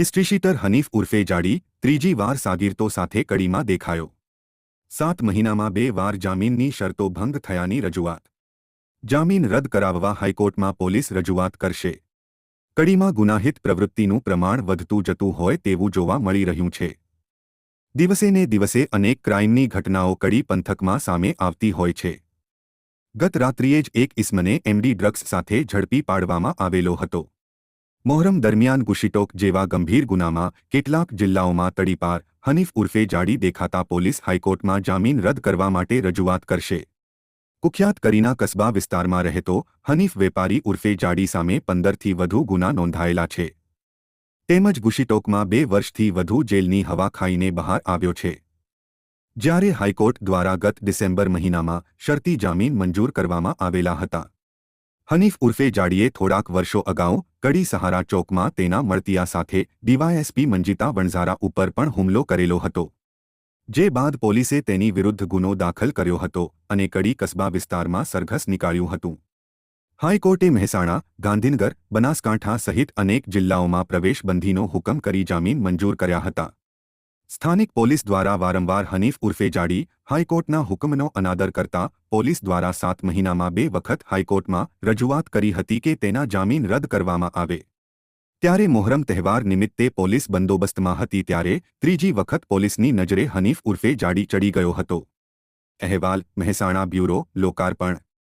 હિસ્ટ્રીશીટર હનીફ ઉર્ફે જાડી ત્રીજી વાર સાગીરતો સાથે કડીમાં દેખાયો. સાત મહિનામાં બે વાર જામીનની શરતો ભંગ થયાની રજૂઆત. જામીન રદ કરાવવા હાઈકોર્ટમાં પોલીસ રજૂઆત કરશે. કડીમાં ગુનાહિત પ્રવૃત્તિનું પ્રમાણ વધતું જતું હોય તેવું જોવા મળી રહ્યું છે. દિવસે ને દિવસે અનેક ક્રાઇમની ઘટનાઓ કડી પંથકમાં સામે આવતી હોય છે. ગત રાત્રિએ જ એક ઇસમને એમડી ડ્રગ્સ સાથે ઝડપી પાડવામાં આવેલો હતો. મોહરમ દરમિયાન ગુશીટોક જેવા ગંભીર ગુનામાં કેટલાક જિલ્લાઓમાં તડીપાર, હનીફ ઉર્ફે જાડી દેખાતા પોલીસ હાઈકોર્ટમાં જામીન રદ કરવા માટે રજૂઆત કરશે. કુખ્યાત કરીના કસ્બા વિસ્તારમાં રહેતો હનીફ વેપારી ઉર્ફે જાડી સામે પંદરથી વધુ ગુના નોંધાયેલા છે. તેમજ ગુશીટોકમાં બે વર્ષથી વધુ જેલની હવા ખાઈને બહાર આવ્યો છે. જ્યારે હાઈકોર્ટ દ્વારા ગત ડિસેમ્બર મહિનામાં શરતી જામીન મંજૂર કરવામાં આવેલા હતા. હનીફ ઉર્ફે જાડીએ થોડાક વર્ષો અગાઉ કડી સહારા ચોકમાં તેના મળતિયા સાથે ડીવાયએસપી મંજીતા વણઝારા ઉપર પણ હુમલો કરેલો હતો. જે બાદ પોલીસે તેની વિરુદ્ધ ગુનો દાખલ કર્યો હતો અને કડી કસ્બા વિસ્તારમાં સરઘસ નીકાળ્યું હતું. હાઈકોર્ટે મહેસાણા, ગાંધીનગર, બનાસકાંઠા સહિત અનેક જિલ્લાઓમાં પ્રવેશબંધીનો હુકમ કરી જામીન મંજૂર કર્યા હતા. સ્થાનિક પોલીસ દ્વારા વારંવાર હનીફ ઉર્ફે જાડી, હાઈકોર્ટના હુકમનો અનાદર કરતા, પોલીસ દ્વારા સાત મહિનામાં બે વખત હાઈકોર્ટમાં રજૂઆત કરી હતી કે તેના જામીન રદ કરવામાં આવે. ત્યારે મોહરમ તહેવાર નિમિત્તે પોલીસ બંદોબસ્તમાં હતી ત્યારે ત્રીજી વખત પોલીસની નજરે હનીફ ઉર્ફે જાડી ચડી ગયો હતો. અહેવાલ, મહેસાણા બ્યુરો, લોકાર્પણ.